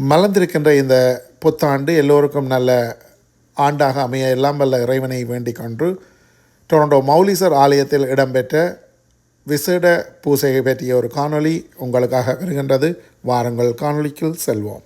மலர்ந்திருக்கின்ற இந்த புத்தாண்டு எல்லோருக்கும் நல்ல ஆண்டாக அமைய எல்லாம் வல்ல இறைவனை வேண்டிக் கொண்டு டொரண்டோ மௌலிசர் ஆலயத்தில் இடம்பெற்ற விசேட பூசையை பற்றிய ஒரு காணொளி உங்களுக்காக வருகின்றது. வாருங்கள் காணொளிக்குள் செல்வோம்.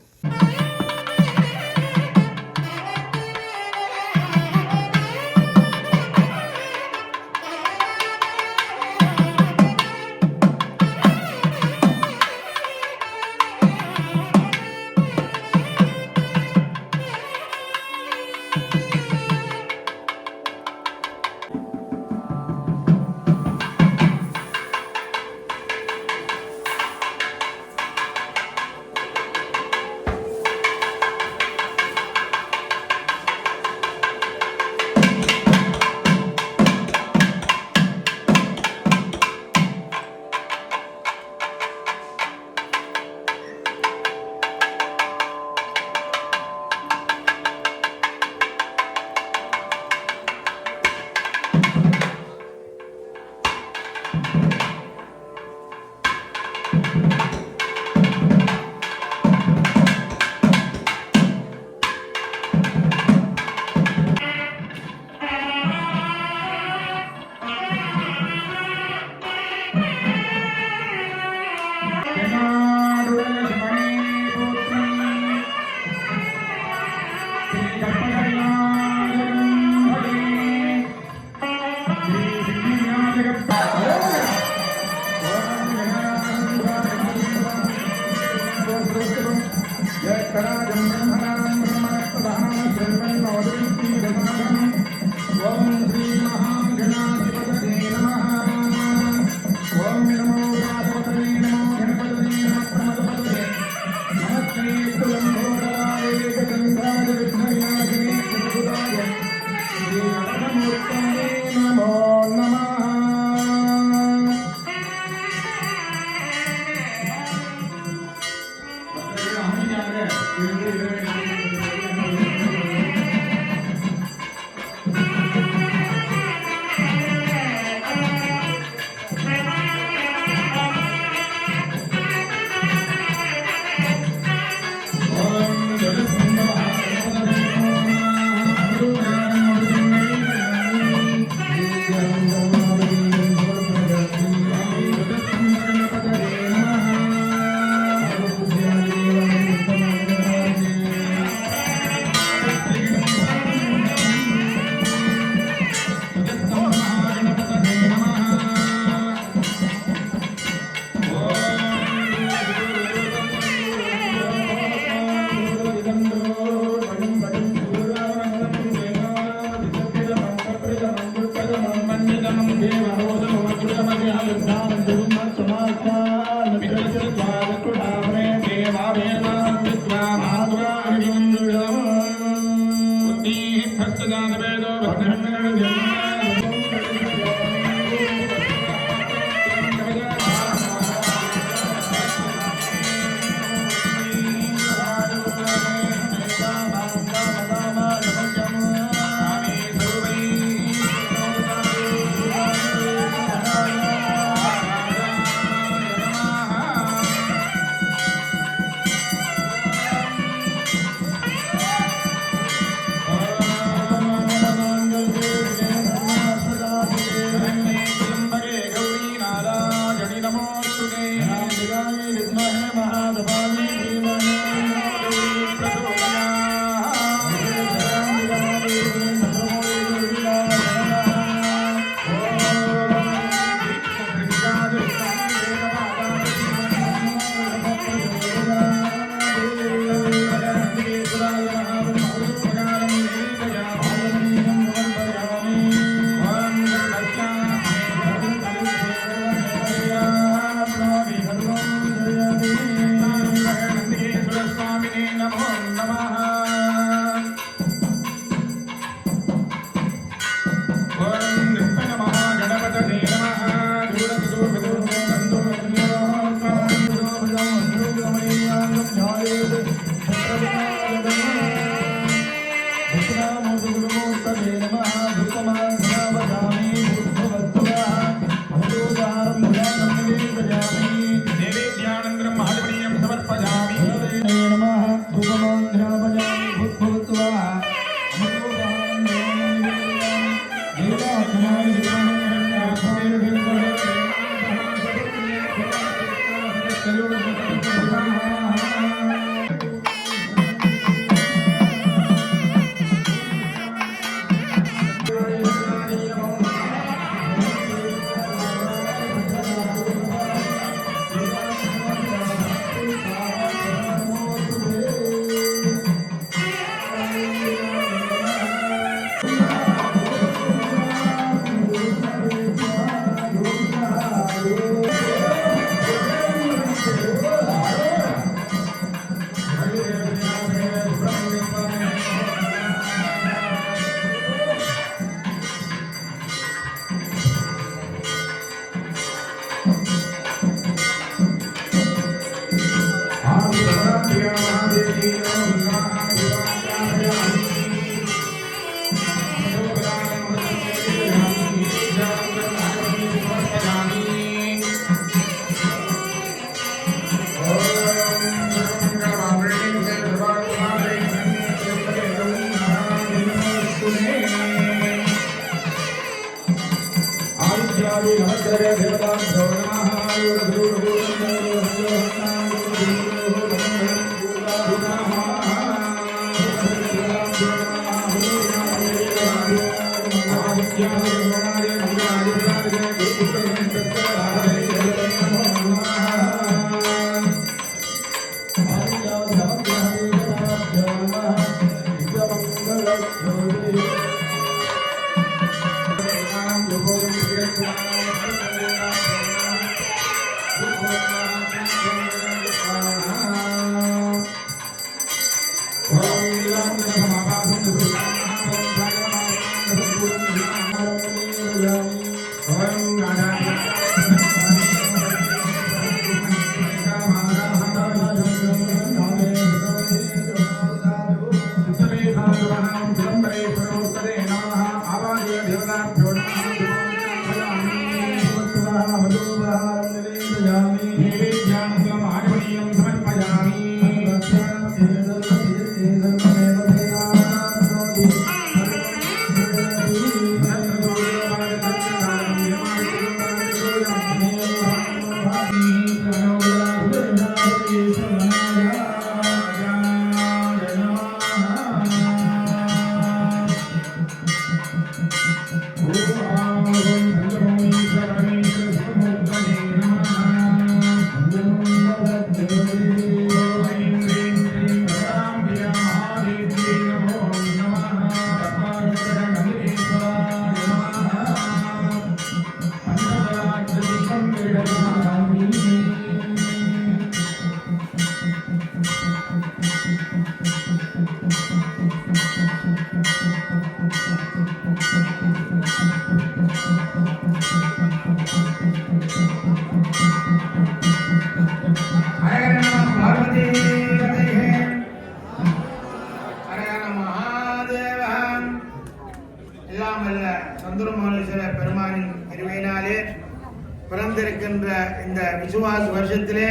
இந்த விசுவாச வருஷத்திலே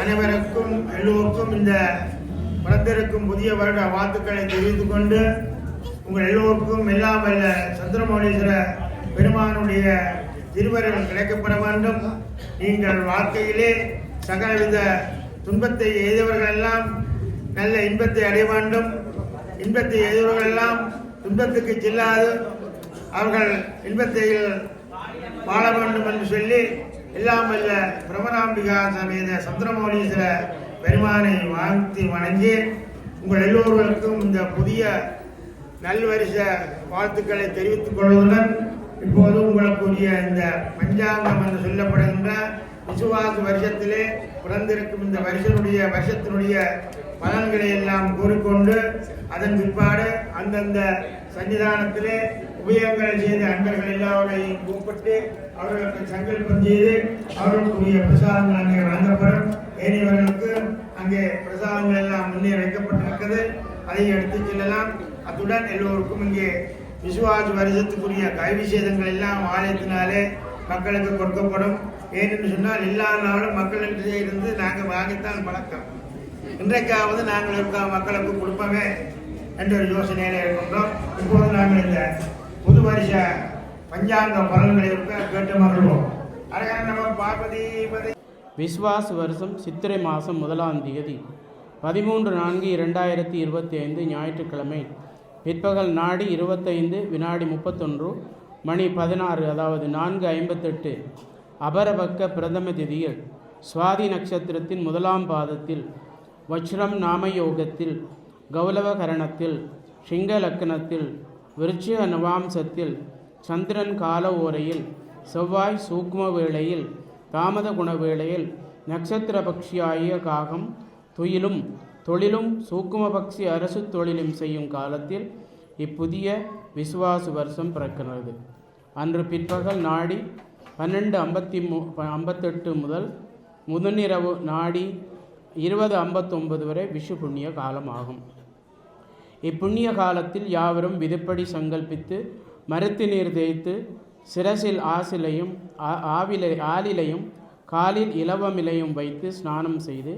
அனைவருக்கும் எல்லோருக்கும் இந்த பிறந்திருக்கும் புதிய வருட வாழ்த்துக்களை தெரிந்து கொண்டு உங்கள் எல்லோருக்கும் எல்லாம் வல்ல சந்திரமௌலீஸ்வர பெருமானுடைய திருவருள் கிடைக்கப்பட வேண்டும். நீங்கள் வாழ்க்கையிலே சகலவித துன்பத்தை எய்தவர்கள் எல்லாம் நல்ல இன்பத்தை அடைய வேண்டும். இன்பத்தை எய்தவர்கள் எல்லாம் துன்பத்துக்கு செல்லாது. அவர்கள் இன்பத்தை வாழ வேண்டும் என்று சொல்லி எல்லாம் வல்ல பிரமராம்பிகா சமேத சந்திரமௌலீஸ்வர பெருமானை வாழ்த்தி வணங்கி உங்கள் எல்லோருக்கும் இந்த புதிய நல்வரிச வாழ்த்துக்களை தெரிவித்துக் கொள்வதுடன் இப்போது உங்களுக்குரிய இந்த பஞ்சாங்கம் என்று சொல்லப்படுகின்ற விசுவாச வருஷத்திலே பிறந்திருக்கும் இந்த வருஷனுடைய வருஷத்தினுடைய பலன்களை எல்லாம் கூறிக்கொண்டு அதன் பிற்பாடு அந்தந்த சன்னிதானத்திலே உபயோகங்கள் செய்த அன்பர்கள் எல்லாவரையும் கூப்பிட்டு அவர்களுக்கு சங்கல்பம் செய்து அவர்களுக்குரிய பிரசாதங்கள் அங்கே வழங்கப்படும். ஏனையவர்களுக்கு அங்கே பிரசாதங்கள் எல்லாம் முன்னே வைக்கப்பட்டிருக்கிறது. அதை எடுத்துச் செல்லலாம். அத்துடன் எல்லோருக்கும் இங்கே விசுவாச வருஷத்துக்குரிய கைவிசேதங்கள் எல்லாம் ஆலயத்தினாலே மக்களுக்கு கொடுக்கப்படும். ஏனென்று சொன்னால் எல்லா நாளும் மக்களிடையே இருந்து நாங்கள் வாங்கித்தான் பழக்கம். இன்றைக்காவது நாங்கள் இருக்க மக்களுக்கு கொடுப்போமே? என்ற ஒரு யோசனையில இருக்கின்றோம். இப்போது நாங்கள் இந்த புது வருஷ பஞ்சாங்க பலன்களை கேட்டு மகிழ்வோம். விஸ்வாஸ் வருஷம் சித்திரை மாதம் முதலாம் தேதி பதிமூன்று நான்கு இரண்டாயிரத்தி இருபத்தி ஐந்து ஞாயிற்றுக்கிழமை பிற்பகல் நாடி இருபத்தைந்து வினாடி முப்பத்தொன்று மணி பதினாறு அதாவது நான்கு ஐம்பத்தெட்டு அபரபக்க பிரதம திதியில் சுவாதி நட்சத்திரத்தின் முதலாம் பாதத்தில் வஜ்ரம் நாமயோகத்தில் கௌலவகரணத்தில் சிங்க லக்கணத்தில் விருச்சிக நவாம்சத்தில் சந்திரன் கால ஓரையில் செவ்வாய் சூக்ம வேளையில் தாமத குண வேளையில் நட்சத்திர பக்ஷியாகிய காகம் துயிலும் தொழிலும் சூக்கும பக்ஷி அரசு தொழிலும் செய்யும் காலத்தில் இப்புதிய விசுவாசு வருஷம் பிறக்கிறது. அன்று பிற்பகல் நாடி பன்னெண்டு ஐம்பத்தி மூ ஐம்பத்தெட்டு முதல் முதனிரவு நாடி இருபது ஐம்பத்தொன்பது வரை விஷு புண்ணிய காலம் ஆகும் இப்புண்ணிய காலத்தில் யாவரும் விதிப்படி சங்கல்பித்து மருத்து நீர் தேய்த்து சிரசில் ஆசிலையும் ஆ- ஆவிலை ஆலிலையும் காலில் இலவமிலையும் வைத்து ஸ்நானம் செய்து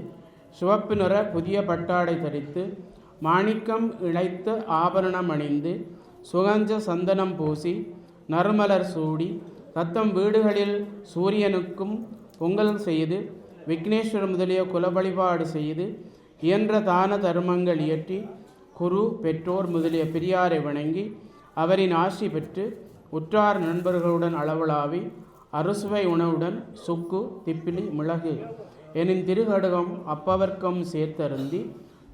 சிவப்பு நிற புதிய பட்டாடை தரித்து மாணிக்கம் இழைத்த ஆபரணம் அணிந்து சுகஞ்ச சந்தனம் பூசி நறுமலர் சூடி தத்தம் வீடுகளில் சூரியனுக்கும் பொங்கல் செய்து விக்னேஸ்வரர் முதலிய குல வழிபாடு செய்து இயன்ற தான தர்மங்கள் இயற்றி குரு பெற்றோர் முதலிய பெரியாரை வணங்கி அவரின் ஆசி பெற்று உற்றார் நண்பர்களுடன் அளவலாவி அறுசுவை உணவுடன் சுக்கு திப்பிலி மிளகு எனின் திருகடுகம் அப்பவர்க்கம் சேர்த்தருந்தி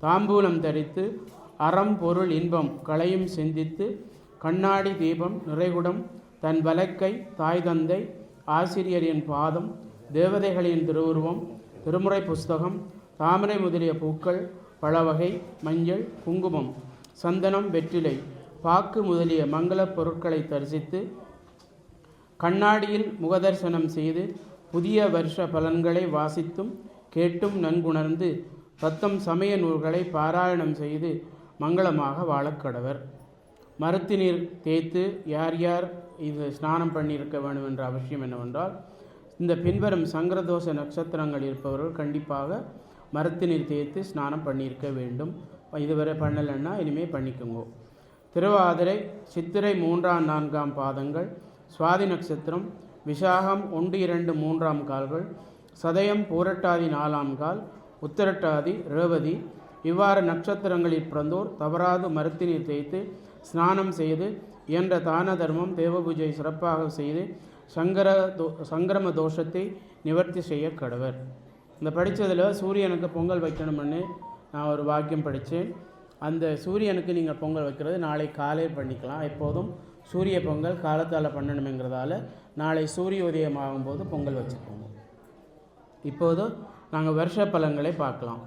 தாம்பூலம் தரித்து அறம் பொருள் இன்பம் களையும் சிந்தித்து கண்ணாடி தீபம் நிறைகுடம் தன் வலக்கை தாய் தந்தை ஆசிரியரின் பாதம் தேவதைகளின் திருவுருவம் திருமுறை புஸ்தகம் தாமரை முதலிய பூக்கள் பழவகை மஞ்சள் குங்குமம் சந்தனம் வெற்றிலை பாக்கு முதலிய மங்களப் பொருட்களை தரிசித்து கண்ணாடியில் முகதர்சனம் செய்து புதிய வருஷ பலன்களை வாசித்தும் கேட்டும் நன்குணர்ந்து தத்தம் சமய நூல்களை பாராயணம் செய்து மங்களமாக வாழக்கடவர் மருத்து நீர் தேய்த்து யார் யார் இது ஸ்நானம் பண்ணியிருக்க வேண்டும் என்ற அவசியம் என்னவென்றால் இந்த பின்வரும் சங்கரதோஷ நட்சத்திரங்கள் இருப்பவர்கள் கண்டிப்பாக மருத்து நீர் தேய்த்து ஸ்நானம் பண்ணியிருக்க வேண்டும். இதுவரை பண்ணலைன்னா இனிமேல் பண்ணிக்கோங்க. திருவாதிரை சித்திரை மூன்றாம் நான்காம் பாதங்கள் சுவாதி நட்சத்திரம் விசாகம் ஒன்று இரண்டு மூன்றாம் கால்கள் சதயம் பூரட்டாதி நாலாம் கால் உத்திரட்டாதி ரேவதி இவ்வாறு நட்சத்திரங்களில் பிறந்தோர் தவறாது மருத்தினீர் தேய்த்து ஸ்நானம் செய்து இயன்ற தான தர்மம் தேவ பூஜை சிறப்பாக செய்து சங்கர தோ சங்கிரம தோஷத்தை நிவர்த்தி செய்ய கடவர். இந்த படித்ததில் சூரியனுக்கு பொங்கல் வைக்கணும்னு நான் ஒரு வாக்கியம் படித்தேன் அந்த சூரியனுக்கு நீங்கள் பொங்கல் வைக்கிறது நாளை காலை பண்ணிக்கலாம். எப்போதும் சூரிய பொங்கல் காலத்தால் பண்ணணுங்கிறதால நாளை சூரிய உதயம் ஆகும்போது பொங்கல் வச்சுக்கோங்க இப்போது நாங்கள் வருஷ பலன்களை பார்க்கலாம்.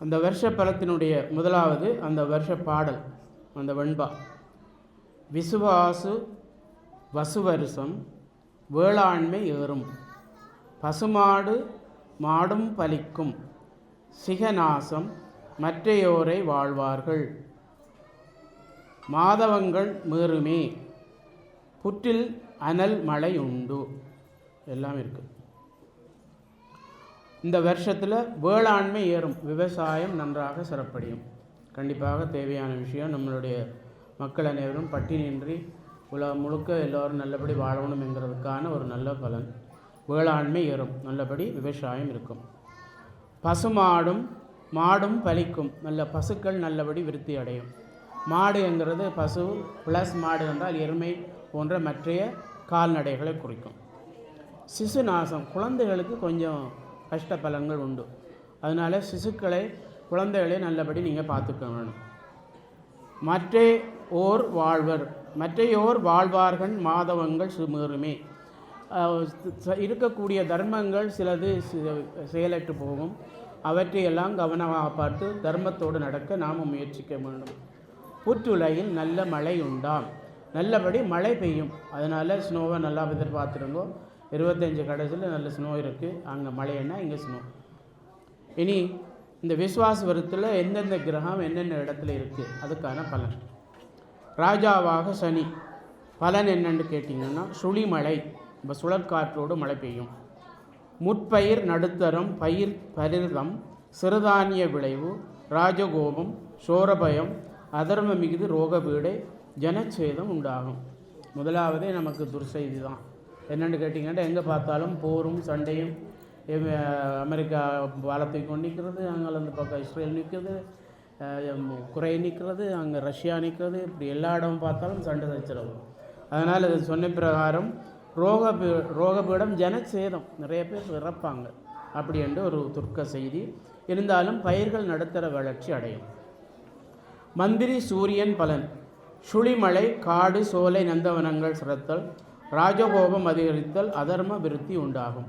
அந்த வருஷ பலத்தினுடைய முதலாவது அந்த வருஷ பாடல் அந்த வெண்பா. விசுவாசு வசுவருஷம் வேளாண்மை ஏறும். பசுமாடு மாடும் பலிக்கும். சிகநாசம் மற்றையோரை வாழ்வார்கள். மாதவங்கள் மீறுமே. புற்றில் அனல் மழை உண்டு எல்லாம் இருக்குது இந்த வருஷத்தில் வேளாண்மை ஏறும். விவசாயம் நன்றாக சிறப்படையும். கண்டிப்பாக தேவையான விஷயம் நம்மளுடைய மக்கள் அனைவரும் பட்டினின்றி உலகம் முழுக்க எல்லோரும் நல்லபடி வாழணும் என்கிறதுக்கான ஒரு நல்ல பலன். வேளாண்மை ஏறும். நல்லபடி விவசாயம் இருக்கும். பசுமாடும் மாடும் பலிக்கும். நல்ல பசுக்கள் நல்லபடி விருத்தி அடையும். மாடு என்கிறது பசு ப்ளஸ் மாடு என்றால் எருமை போன்ற மற்றைய கால்நடைகளை குறிக்கும். சிசு நாசம். குழந்தைகளுக்கு கொஞ்சம் கஷ்ட பலன்கள் உண்டு. அதனால் சிசுக்களை குழந்தைகளை நல்லபடி நீங்கள் பார்த்துக்க வேணும். மற்றே ஓர் வாழ்வர். மற்றையோர் வாழ்வார்கள் மாதவங்கள் சுமேறுமே. இருக்கக்கூடிய தர்மங்கள் சிலது செயலற்று போகும். அவற்றையெல்லாம் கவனமாக பார்த்து தர்மத்தோடு நடக்க நாம் முயற்சிக்க வேண்டும். புற்றுலையில் நல்ல மழை உண்டாம். நல்லபடி மழை பெய்யும். அதனால் ஸ்னோவை நல்லா எதிர்பார்த்துருங்கோ. இருபத்தஞ்சி கடைசியில் நல்ல ஸ்னோ இருக்குது அங்கே மழைன்னா இங்கே ஸ்னோ இனி இந்த விஸ்வாச விரத்தில் எந்தெந்த கிரகம் என்னென்ன இடத்துல இருக்குது அதுக்கான பலன். ராஜாவாக சனி. பலன் என்னன்னு கேட்டிங்கன்னா சுழிமலை. இப்போ சுழற்காற்றோடு மழை பெய்யும். முற்பயிர் நடுத்தரம் பயிர் பரிதம் சிறுதானிய விளைவு ராஜகோபம் சோரபயம் அதர்ம ரோக ரோகபீடை ஜனச்சேதம் உண்டாகும். முதலாவதே நமக்கு துர்செய்தி தான் என்னென்னு கேட்டிங்கன்னா எங்கே பார்த்தாலும் போரும் சண்டையும் அமெரிக்கா வளத்தை கொண்டு நிற்கிறது அங்கே அந்த பக்கம் இஸ்ரேல் நிற்கிறது குறை நிற்கிறது அங்கே ரஷ்யா நிற்கிறது இப்படி எல்லா இடமும் பார்த்தாலும் சண்டை சச்சரவு. அதனால் இது சொன்ன பிரகாரம் ரோக ரோகபீடம் ஜனச்சேதம். நிறைய பேர் இறப்பாங்க அப்படி என்று ஒரு துர்க்க செய்தி. இருந்தாலும் பயிர்கள் நடுத்தர வளர்ச்சி அடையும். மந்திரி சூரியன் பலன். சுழிமலை காடு சோலை நந்தவனங்கள் சிறத்தல். ராஜகோபம் அதிகரித்தல் அதர்ம விருத்தி உண்டாகும்.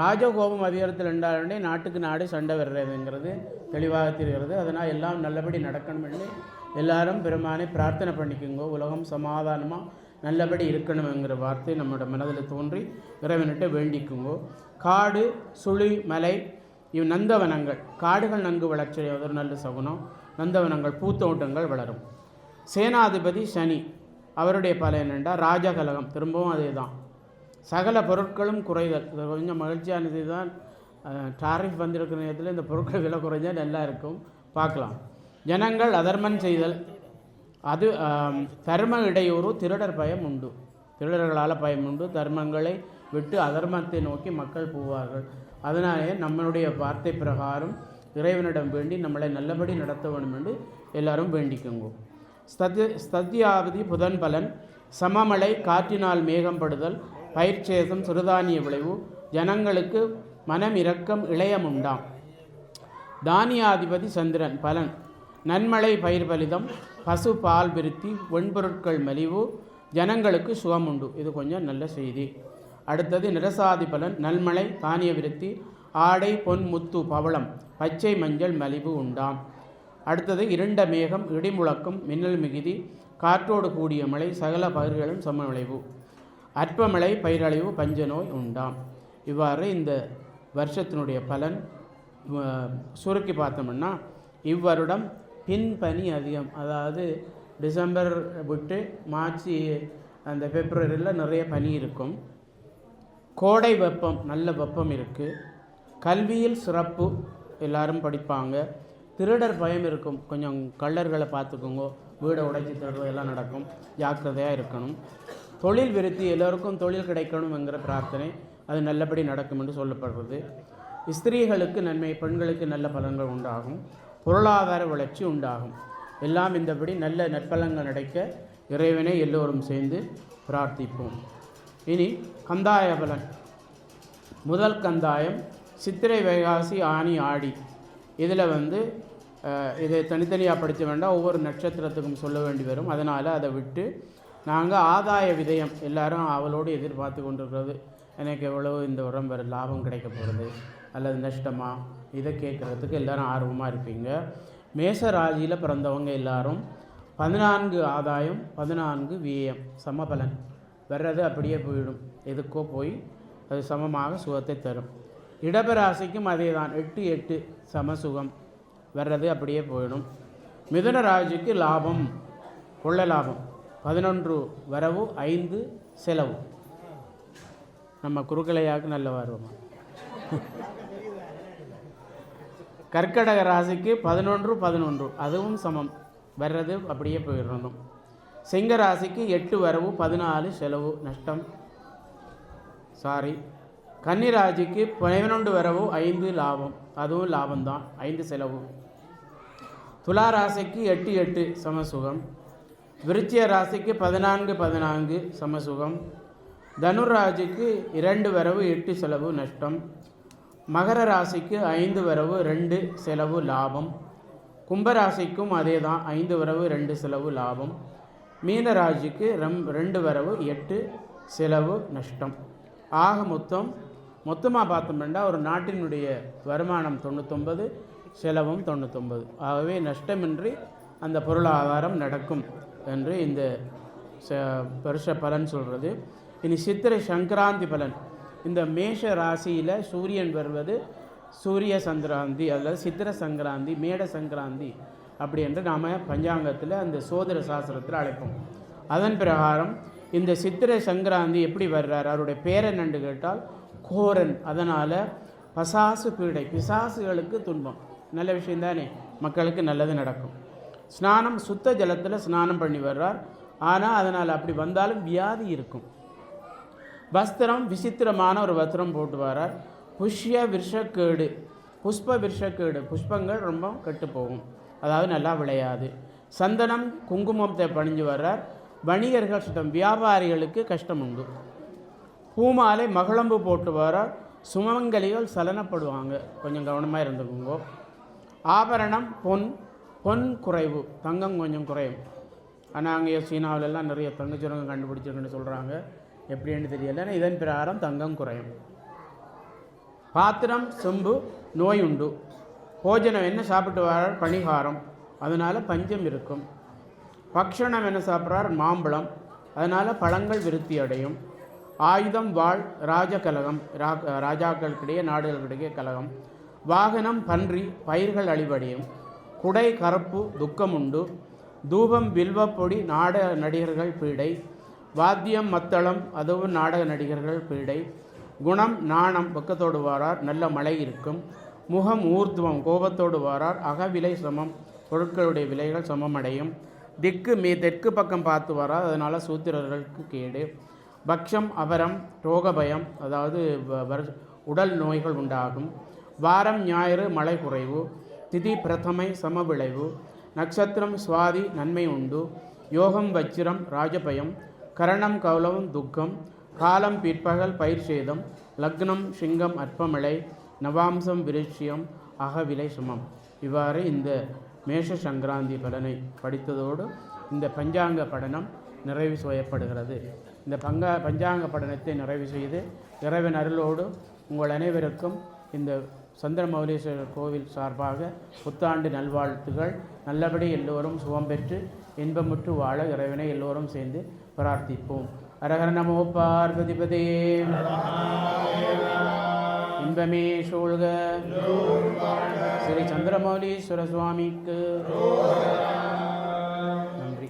ராஜகோபம் அதிகரித்தல் என்றாலே நாட்டுக்கு நாடு சண்டை வர்றதுங்கிறது தெளிவாக தெரிகிறது. அதனால் எல்லாம் நல்லபடி நடக்கணும் என்று எல்லாரும் பெருமானை பிரார்த்தனை பண்ணிக்கோங்க. உலகம் சமாதானமாக நல்லபடி இருக்கணுங்கிற வார்த்தை நம்மளோட மனதில் தோன்றி இறைவன்கிட்ட வேண்டிக்குங்கோ. காடு சுழி மலை இவ் நந்தவனங்கள். காடுகள் நன்கு வளர்ச்சி ஒரு நல்ல சகுனம். நந்தவனங்கள் பூத்தோட்டங்கள் வளரும். சேனாதிபதி சனி. அவருடைய பலன் என்றால் ராஜகலகம். திரும்பவும் அதே தான் சகல பொருட்களும் குறைதல். இது கொஞ்சம் மகிழ்ச்சியானது தான். டாரிஃப் வந்திருக்கிற நேரத்தில் இந்த பொருட்கள் விலை குறைஞ்சால் நல்லா இருக்கும். பார்க்கலாம். ஜனங்கள் அதர்மன் செய்தல். அது தர்ம இடையூறு திருடர் பயம் உண்டு. திருடர்களால் பயம் உண்டு. தர்மங்களை விட்டு அதர்மத்தை நோக்கி மக்கள் போவார்கள். அதனாலே நம்மளுடைய வார்த்தை பிரகாரம் இறைவனிடம் வேண்டி நம்மளை நல்லபடி நடத்த வேண்டும் என்று எல்லாரும் வேண்டிக்குங்கோ. ஸ்தத்ய ஸ்தத்யாவதி புதன் பலன் சமமழை காற்றினால் மேகம்படுதல் பயிர்ச்சேதம் சிறுதானிய விளைவு ஜனங்களுக்கு மனம் இரக்கம் இளையம் உண்டாம் தானியாதிபதி சந்திரன் பலன். நன்மழை பயிர் பலிதம் பசு பால் விருத்தி வெண்பொருட்கள் மலிவு ஜனங்களுக்கு சுகம் உண்டு. இது கொஞ்சம் நல்ல செய்தி. அடுத்தது நிரசாதி பலன் நல்மழை தானிய விருத்தி ஆடை பொன் முத்து பவளம் பச்சை மஞ்சள் மலிவு உண்டாம். அடுத்தது இருண்ட மேகம் இடிமுழக்கம் மின்னல் மிகுதி காற்றோடு கூடிய மழை சகல பயிர்களும் சமவிளைவு அற்பமழை பயிரழிவு பஞ்சநோய் உண்டாம். இவ்வாறு இந்த வருஷத்தினுடைய பலன் சுருக்கி பார்த்தோம்னா இவ்வருடம் பின்பனி அதிகம். அதாவது டிசம்பர் விட்டு மார்ச் அந்த பிப்ரவரியில் நிறைய பனி இருக்கும். கோடை வெப்பம் நல்ல வெப்பம் இருக்குது கல்வியில் சிறப்பு எல்லாரும் படிப்பாங்க. திருடர் பயம் இருக்கும். கொஞ்சம் கள்ளர்களை பார்த்துக்கோங்க. வீடை உடைச்சி திருடுறது எல்லாம் நடக்கும். ஜாக்கிரதையாக இருக்கணும். தொழில் விருத்தி எல்லோருக்கும் தொழில் கிடைக்கணுங்கிற பிரார்த்தனை அது நல்லபடி நடக்கும் என்று சொல்லப்படுறது. ஸ்திரீகளுக்கு நன்மை பெண்களுக்கு நல்ல பலன்கள் உண்டாகும். பொருளாதார வளர்ச்சி உண்டாகும். எல்லாம் இந்தபடி நல்ல நற்பலங்கள் நடக்க இறைவனை எல்லோரும் சேர்ந்து பிரார்த்திப்போம். இனி கந்தாய பலன். முதல் கந்தாயம் சித்திரை வைகாசி ஆனி ஆடி. இதில் வந்து இதை தனித்தனியாக படித்த வேண்டாம். ஒவ்வொரு நட்சத்திரத்துக்கும் சொல்ல வேண்டி வரும். அதனால் அதை விட்டு நாங்கள் ஆதாய விதயம் எல்லாரும் அவளோடு எதிர்பார்த்து கொண்டிருக்கிறது. எனக்கு எவ்வளவு இந்த உடம்பு வர லாபம் கிடைக்க போகிறது? அல்லது நஷ்டமா? இதை கேட்குறதுக்கு எல்லோரும் ஆர்வமாக இருப்பீங்க. மேச ராசியில் பிறந்தவங்க எல்லாரும் பதினான்கு ஆதாயம் பதினான்கு வியம் சமபலன். வர்றது அப்படியே போயிடும். எதுக்கோ போய் அது சமமாக சுகத்தை தரும். இடபராசிக்கும் அதே தான் எட்டு எட்டு சமசுகம். வர்றது அப்படியே போயிடும். மிதுன ராசிக்கு லாபம் கொள்ள லாபம். பதினொன்று வரவு ஐந்து செலவு. நம்ம குறுக்கலையாக்கு நல்ல வருவமா கர்க்கடக ராசிக்கு பதினொன்று பதினொன்று. அதுவும் சமம். வர்றது அப்படியே போயிடணும் சிங்க ராசிக்கு எட்டு வரவு பதினாலு செலவு நஷ்டம். சாரி கன்னிராசிக்கு பதினொன்று வரவு ஐந்து லாபம். அதுவும் லாபம்தான். ஐந்து செலவு. துலா ராசிக்கு எட்டு எட்டு சமசுகம். விருச்சிய ராசிக்கு பதினான்கு பதினான்கு சமசுகம். தனுர் இரண்டு வரவு எட்டு செலவு நஷ்டம். மகர ராசிக்கு ஐந்து வரவு ரெண்டு செலவு லாபம். கும்பராசிக்கும் அதே தான் ஐந்து வரவு ரெண்டு செலவு லாபம். மீனராசிக்கு ரம் ரெம் ரெண்டு வரவு எட்டு செலவு நஷ்டம். ஆக மொத்தம் மொத்தமாக பார்த்தோம்னா ஒரு நாட்டினுடைய வருமானம் தொண்ணூத்தொம்பது செலவும் தொண்ணூத்தொம்பது ஆகவே நஷ்டமின்றி அந்த பொருளாதாரம் நடக்கும் என்று இந்த ச வருஷ பலன் சொல்கிறது இனி சித்திரை சங்கராந்தி பலன். இந்த மேஷ ராசியில் சூரியன் வருவது சூரிய சங்கராந்தி அல்லது சித்திர சங்கராந்தி மேட சங்கராந்தி அப்படி என்று நாம் பஞ்சாங்கத்தில் அந்த சோதர சாஸ்திரத்தில் அழைப்போம். அதன் பிரகாரம் இந்த சித்திர சங்கராந்தி எப்படி வர்றார்? அவருடைய பேர் என்னன்னு கேட்டால் கோரன். அதனால் பசாசு பீடை பிசாசுகளுக்கு துன்பம். நல்ல விஷயம் தானே? மக்களுக்கு நல்லது நடக்கும். ஸ்நானம் சுத்த ஜலத்தில் ஸ்நானம் பண்ணி வர்றார். ஆனால் அதனால் அப்படி வந்தாலும் வியாதி இருக்கும். வஸ்திரம் விசித்திரமான ஒரு வஸ்திரம் போட்டு வரார். புஷ்ய விருஷக்கேடு புஷ்ப விருஷக்கேடு புஷ்பங்கள் ரொம்ப கெட்டு போகும். அதாவது நல்லா விளையாது. சந்தனம் குங்குமத்தை பணிஞ்சு வர்றார். வணிகர்கள் சுத்தம் வியாபாரிகளுக்கு கஷ்டம் உண்டு. பூமாலை மகளம்பு போட்டு வரார். சுமங்கலிகள் சலனப்படுவாங்க. கொஞ்சம் கவனமாக இருந்துக்குங்கோ. ஆபரணம் பொன் பொன் குறைவு. தங்கம் கொஞ்சம் குறையும். ஆனால் அங்கே சீனாவிலெல்லாம் நிறைய தங்கச்சுரங்கம் கண்டுபிடிச்சிருக்குன்னு சொல்கிறாங்க எப்படின்னு தெரியல இதன் பிரகாரம் தங்கம் குறையும். பாத்திரம் செம்பு நோய் உண்டு போஜனம் என்ன சாப்பிட்டு வரார் பணிகாரம். அதனால் பஞ்சம் இருக்கும். பக்ஷணம் என்ன சாப்பிட்றார் மாம்பழம். அதனால் பழங்கள் விருத்தி அடையும். ஆயுதம் வாழ் ராஜகலகம் ரா ராஜாக்களுக்கிடையே நாடுகளுக்கிடையே கலகம். வாகனம் பன்றி பயிர்கள் அழிவடையும். குடை கறுப்பு துக்கம் உண்டு தூபம் வில்வப்பொடி நாடக நடிகர்கள் பீடை. வாத்தியம் மத்தளம் அதுவும் நாடக நடிகர்கள் பீடை. குணம் நாணம் பக்கத்தோடு வாரார் நல்ல மழை இருக்கும். முகம் ஊர்துவம் கோபத்தோடு வாரார் அகவிலை சமம் பொருட்களுடைய விலைகள் சமமடையும். திக்கு மே தெற்கு பக்கம் பார்த்து வரார் அதனால் சூத்திரர்களுக்கு கேடு. பக்ஷம் அபரம் ரோகபயம் அதாவது வ- உடல் நோய்கள் உண்டாகும். வாரம் ஞாயிறு மழை குறைவு. திதி பிரதமை சமவிளைவு நட்சத்திரம் சுவாதி நன்மை உண்டு. யோகம் வச்சிரம் ராஜபயம். கரணம் கௌலவம் துக்கம் காலம் பிற்பகல் பயிர் சேதம் லக்னம் சிங்கம் அற்பமழை நவாம்சம் விருட்சியம் அகவிலை சுமம். இவ்வாறு இந்த மேஷ சங்கராந்தி பலனை படித்ததோடு இந்த பஞ்சாங்க படனம் நிறைவு செய்யப்படுகிறது. இந்த பங்கா பஞ்சாங்க படனத்தை நிறைவு செய்து இறைவன் அருளோடு உங்கள் அனைவருக்கும் இந்த சந்திரமௌலீஸ்வரர் கோவில் சார்பாக புத்தாண்டு நல்வாழ்த்துகள். நல்லபடி எல்லோரும் சுகம் பெற்று இன்பமுற்று வாழ இறைவனை எல்லோரும் சேர்ந்து பிரார்த்திப்போம். ஹரஹர நமோ பார்வதிபதே. இன்பமே சூழ்க. ஸ்ரீ சந்திரமௌலீஸ்வர சுவாமிக்கு நன்றி.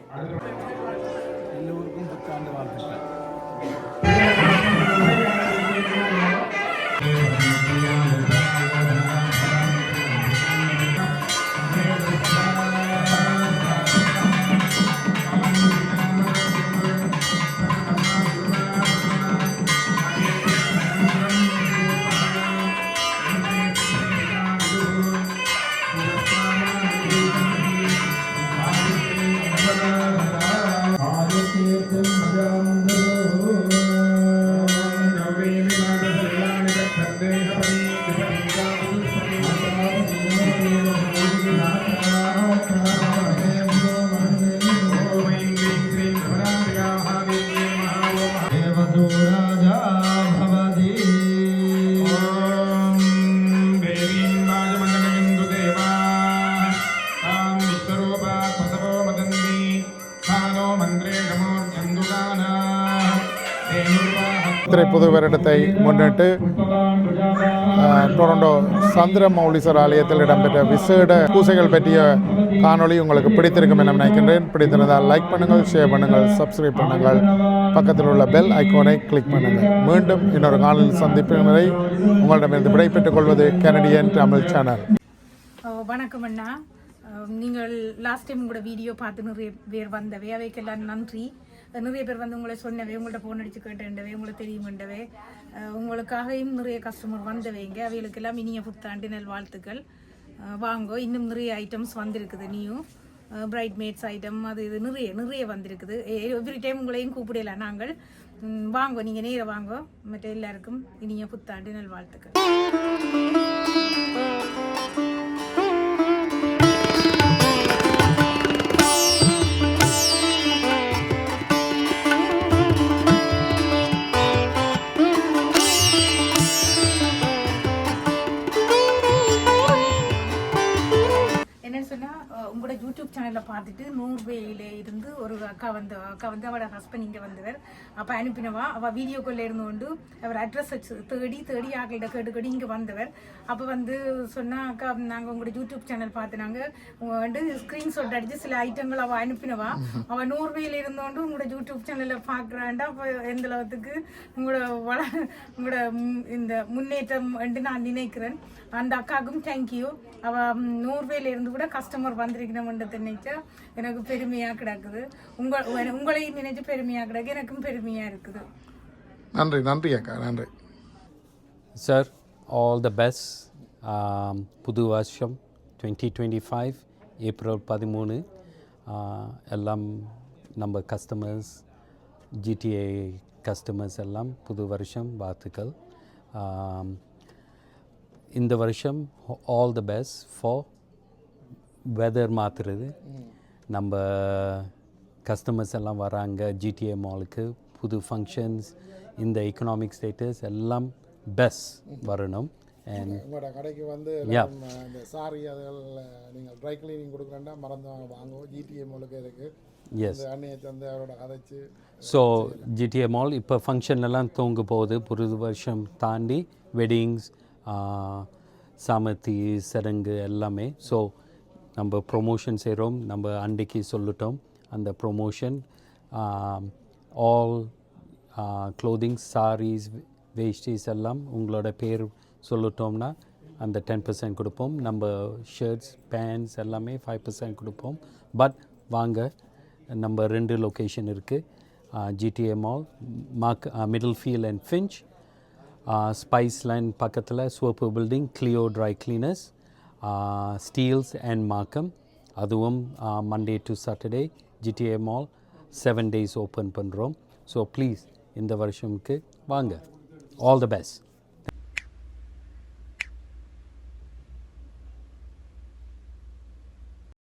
எல்லோருக்கும் புத்தாண்டு வாழ்த்துக்கள். Thank. புது வருடத்தை முன்னிட்டு டொரண்டோ சந்திர மௌலீஸ்வர் ஆலயத்தில் இடம்பெற்ற விசேட பூசைகள் பற்றிய காணொளி உங்களுக்கு பிடித்திருக்கும் என நினைக்கின்றேன். பிடித்திருந்தால் லைக் பண்ணுங்கள் ஷேர் பண்ணுங்கள் சப்ஸ்கிரைப் பண்ணுங்கள். பக்கத்தில் உள்ள பெல் ஐக்கோனை கிளிக் பண்ணுங்கள். மீண்டும் இன்னொரு காணொலி சந்திப்பின் வரை உங்களிடமிருந்து விடைபெற்றுக் கொள்வது கனடியன் தமிழ் சேனல் வணக்கம் அண்ணா. நீங்கள் லாஸ்ட் டைம் கூட வீடியோ பார்த்து நிறைய பேர் வந்தவை அவைக்கெல்லாம் நன்றி. நிறைய பேர் வந்து உங்களை சொன்னவே உங்கள்ட்ட ஃபோன் அடிச்சு கேட்டேன்டவே உங்களை தெரியுமெண்டவே உங்களுக்காகவும் நிறைய கஸ்டமர் வந்தவைங்க அவைகளுக்கெல்லாம் இனிய புத்தாண்டு நல் வாழ்த்துக்கள் வாங்கோ இன்னும் நிறைய ஐட்டம்ஸ் வந்திருக்குது நீயும் பிரைட் மேட்ஸ் ஐட்டம் அது இது நிறைய நிறைய வந்திருக்குது. எவ்ரி டைம் உங்களையும் கூப்பிடல நாங்கள். வாங்கோ நீங்கள் நேராக வாங்கோ. மற்ற எல்லாருக்கும் இனிய புத்தாண்டு நல் வாழ்த்துக்கள் அக்கா வந்து அக்கா வந்து அவட ஹஸ்பண்ட் இங்கே வந்தவர் அப்போ அனுப்பினவா. அவள் வீடியோக்குள்ளே இருந்து கொண்டு அவர் அட்ரஸ் வச்சு தேடி தேடி ஆக்கிட்ட கேட்டு கேட்டு இங்கே வந்தவர் அப்போ வந்து சொன்னா அக்கா நாங்கள் உங்களோட யூடியூப் சேனல் பார்த்து நாங்கள் வந்து ஸ்க்ரீன்ஷாட் அடித்து சில ஐட்டங்கள் அவள் அனுப்பினவா. அவள் நூர்வேயில இருந்தோண்டு உங்களோட யூடியூப் சேனலில் பார்க்குறாண்டா அப்போ எந்த அளவுக்கு உங்களோட வள உங்களோட இந்த முன்னேற்றம் என்று நான் நினைக்கிறேன். அந்த அக்காவுக்கும் தேங்க்யூ அவ ம், நோர்வேல இருந்து கூட கஸ்டமர் வந்திருக்கணும்ன்றது நினைச்சா எனக்கு பெருமையா கிடக்குது. உங்க உங்களையும் நினைச்சு பெருமையா கிடக்கு எனக்கும் பெருமையா இருக்குது. நன்றி நன்றி அக்கா நன்றி. Sir, all the best. Um, புது வருஷம் டுவெண்ட்டி டுவெண்ட்டி ஃபைவ் ஏப்ரல் பதிமூணு எல்லாம் நம்ம கஸ்டமர்ஸ் ஜிடிஏ கஸ்டமர்ஸ் எல்லாம் புது வருஷம் வாழ்த்துக்கள். Um, இந்த வருஷம் all the best for weather மாற்றுறது நம்ம கஸ்டமர்ஸ் எல்லாம் வராங்க ஜிடிஏ மாலுக்கு புது ஃபங்க்ஷன்ஸ் இந்த எக்கனாமிக் ஸ்டேட்டஸ் எல்லாம் பெஸ்ட் வரணும். அண்ட் உங்களோட கடைக்கு வந்து இந்த சாரி அதுகள் நீங்கள் ட்ரை கிளீனிங் கொடுக்குறேன்டா மறந்து வாங்குவோம். ஜிடிஎம் முழுக்க இருக்கு எஸ் அண்ணியை தந்து அவரோட கதைச்சு ஸோ ஜிடிஏ மால் இப்போ ஃபங்க்ஷன் எல்லாம் தூங்க போகுது. புது வருஷம் தாண்டி வெட்டிங்ஸ் சாமத்தி சடங்கு எல்லாமே. ஸோ நம்ம ப்ரொமோஷன் செய்கிறோம் நம்ம அன்றைக்கு சொல்லிட்டோம். அந்த promotion all clothing saris veshtis எல்லாம் உங்களோட பேர் சொல்லிட்டோம்னா அந்த டென் பர்சன்ட் கொடுப்போம். நம்ம ஷர்ட்ஸ் பேண்ட்ஸ் எல்லாமே ஃபைவ் பர்சன்ட் கொடுப்போம். பட் வாங்க நம்ம ரெண்டு லொக்கேஷன் இருக்குது GTM mall Markham Middlefield and Finch spice line பக்கத்தில் soap building Cleo dry cleaners Steeles and Markham அதுவும் Monday to Saturday GTA mall seven days open பண்ணுறோம் ஸோ ப்ளீஸ் இந்த வருஷம்க்கு வாங்க. All the best